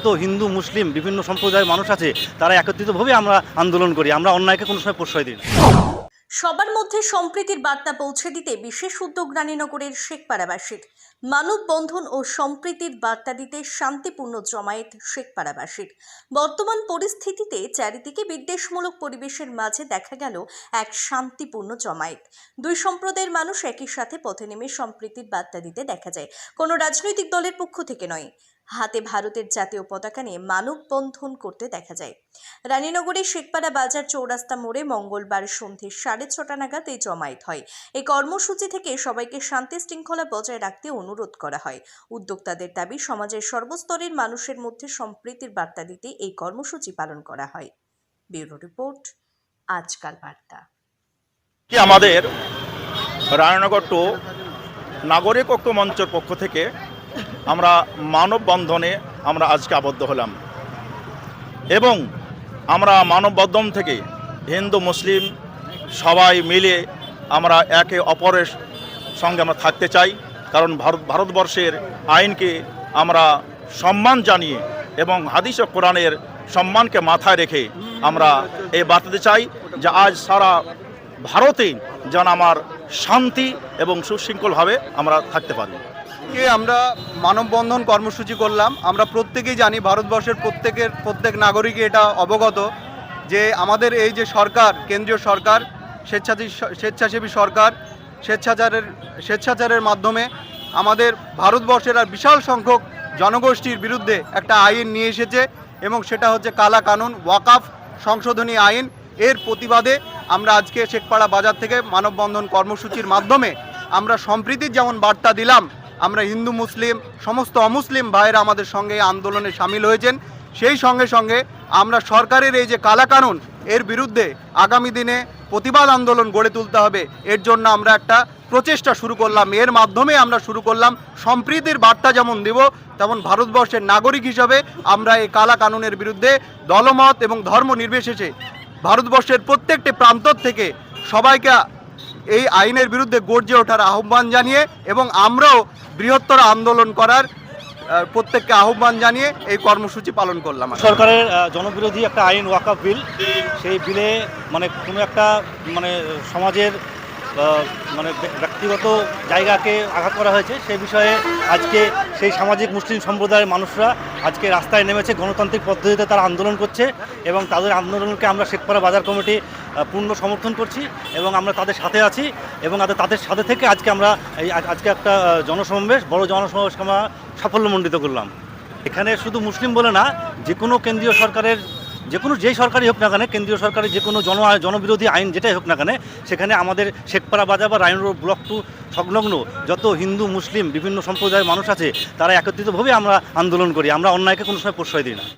যত হিন্দু, মুসলিম, বিভিন্ন সম্প্রদায়ের মানুষ আছে, তারা একত্রিতভাবে আমরা আন্দোলন করি, আমরা অন্যায়কে কোনো সময় প্রশ্রয় দিই সবার মধ্যে সম্প্রীতির বার্তা পৌঁছে দিতে বিশেষ উদ্যোগ রানীনগরের শেখপাড়াবাসীর মানববন্ধন ও সম্প্রীতির বার্তা দিতে শান্তিপূর্ণ জমায়েত শেখপাড়াবাসীর বর্তমান পরিস্থিতিতে চারিদিকে বিদ্বেষমূলক পরিবেশের মাঝে দেখা গেল এক শান্তিপূর্ণ জমায়েত। দুই সম্প্রদায়ের মানুষ একই সাথে পথে নেমে সম্প্রীতির বার্তা দিতে দেখা যায়। কোনো রাজনৈতিক দলের পক্ষ থেকে নয়। হাতে ভারতের জাতীয় পতাকা নিয়ে মানববন্ধন করতে দেখা যায়। রানীনগরের শেখপাড়া বাজার চৌরাস্তা মোড়ে মঙ্গলবার সন্ধে সাড়ে ছটা নাগাদ এই জমায়েত হয়। এই কর্মসূচি থেকে সবাইকে শান্তি শৃঙ্খলা বজায় রাখতে অনুরোধ করা হয়। উদ্যোক্তাদের দাবি, সমাজের সর্বস্তরের মানুষের মধ্যে সম্প্রীতির বার্তা দিতে এই কর্মসূচি পালন করা হয়। ব্যুরো রিপোর্ট, আজকাল বার্তা। কি আমাদের রায়নগর টু নাগরিক ঐক্য মঞ্চের পক্ষ থেকে আমরা মানববন্ধনে আমরা আজকে আবদ্ধ হলাম। এবং আমরা মানববন্ধন থেকে হিন্দু, মুসলিম সবাই মিলে আমরা একে অপরের সঙ্গে আমরা থাকতে চাই। কারণ ভারত ভারতবর্ষের আইনকে আমরা সম্মান জানিয়ে এবং হাদিস ও কোরআনের সম্মানকে মাথায় রেখে আমরা এই বার্তাতে চাই যে আজ সারা ভারতে যেন আমার শান্তি এবং সুশৃঙ্খলভাবে আমরা থাকতে পারি। আজকে আমরা মানববন্ধন কর্মসূচি করলাম। আমরা প্রত্যেকেই জানি ভারতবর্ষের প্রত্যেকের, প্রত্যেক নাগরিকই এটা অবগত যে আমাদের এই যে সরকার, কেন্দ্রীয় সরকার স্বেচ্ছাসেবী স্বেচ্ছাসেবী সরকার, স্বেচ্ছাচারের স্বেচ্ছাচারের মাধ্যমে আমাদের ভারতবর্ষের আর বিশাল সংখ্যক জনগোষ্ঠীর বিরুদ্ধে একটা আইন নিয়ে এসেছে এবং সেটা হচ্ছে কালা কানুন, ওয়াকাফ সংশোধনী আইন। এর প্রতিবাদে আমরা আজকে শেখপাড়া বাজার থেকে মানববন্ধন কর্মসূচির মাধ্যমে আমরা সম্প্রীতির যেমন বার্তা দিলাম আমরা হিন্দু, মুসলিম, সমস্ত অমুসলিম ভাইয়েরা আমাদের সঙ্গে আন্দোলনে সামিল হয়েছেন। সেই সঙ্গে সঙ্গে আমরা সরকারের এই যে কালাকানুন, এর বিরুদ্ধে আগামী দিনে প্রতিবাদ আন্দোলন গড়ে তুলতে হবে। এর জন্য আমরা একটা প্রচেষ্টা শুরু করলাম। এর মাধ্যমে আমরা শুরু করলাম সম্প্রীতির বার্তা যেমন দেব, তেমন ভারতবর্ষের নাগরিক হিসাবে আমরা এই কালা কানুনের বিরুদ্ধে দলমত এবং ধর্ম নির্বিশেষে ভারতবর্ষের প্রত্যেকটি প্রান্ত থেকে সবাইকে এই আইনের বিরুদ্ধে গর্জে ওঠার আহ্বান জানিয়ে এবং আমরাও বৃহত্তর আন্দোলন করার প্রত্যেককে আহ্বান জানিয়ে এই কর্মসূচি পালন করলাম সরকারের জনবিরোধী একটা আইন ওয়াকাফ বিল, সেই বিলে মানে কোনো একটা মানে সমাজের মানে ব্য- ব্যক্তিগত জায়গাকে আঘাত করা হয়েছে সেই বিষয়ে আজকে সেই সামাজিক মুসলিম সম্প্রদায়ের মানুষরা আজকে রাস্তায় নেমেছে, গণতান্ত্রিক পদ্ধতিতে তারা আন্দোলন করছে এবং তাদের আন্দোলনকে আমরা শেখপাড়া বাজার কমিটি পূর্ণ সমর্থন করছি এবং আমরা তাদের সাথে আছি এবং তাদের- সাথে থেকে আজকে আমরা এই আজ- আজকে একটা জনসমাবেশ, বড় জনসমাবেশকে আমরা সাফল্যমণ্ডিত করলাম। এখানে শুধু মুসলিম বলে না, যে কোনো কেন্দ্রীয় সরকারের, যে কোনো যেই সরকারই হোক না কেন, কেন্দ্রীয় সরকারের যে কোনো জন, জনবিরোধী আইন যেটাই হোক না কেন, সেখানে আমাদের শেখপাড়া বাজার বা রায়ন রোড ব্লক টু সংলগ্ন যত হিন্দু, মুসলিম, বিভিন্ন সম্প্রদায়ের মানুষ আছে, তারা একত্রিতভাবে আমরা আন্দোলন করি। আমরা অন্যায়কে কোনো সময় প্রশ্রয় দিই না।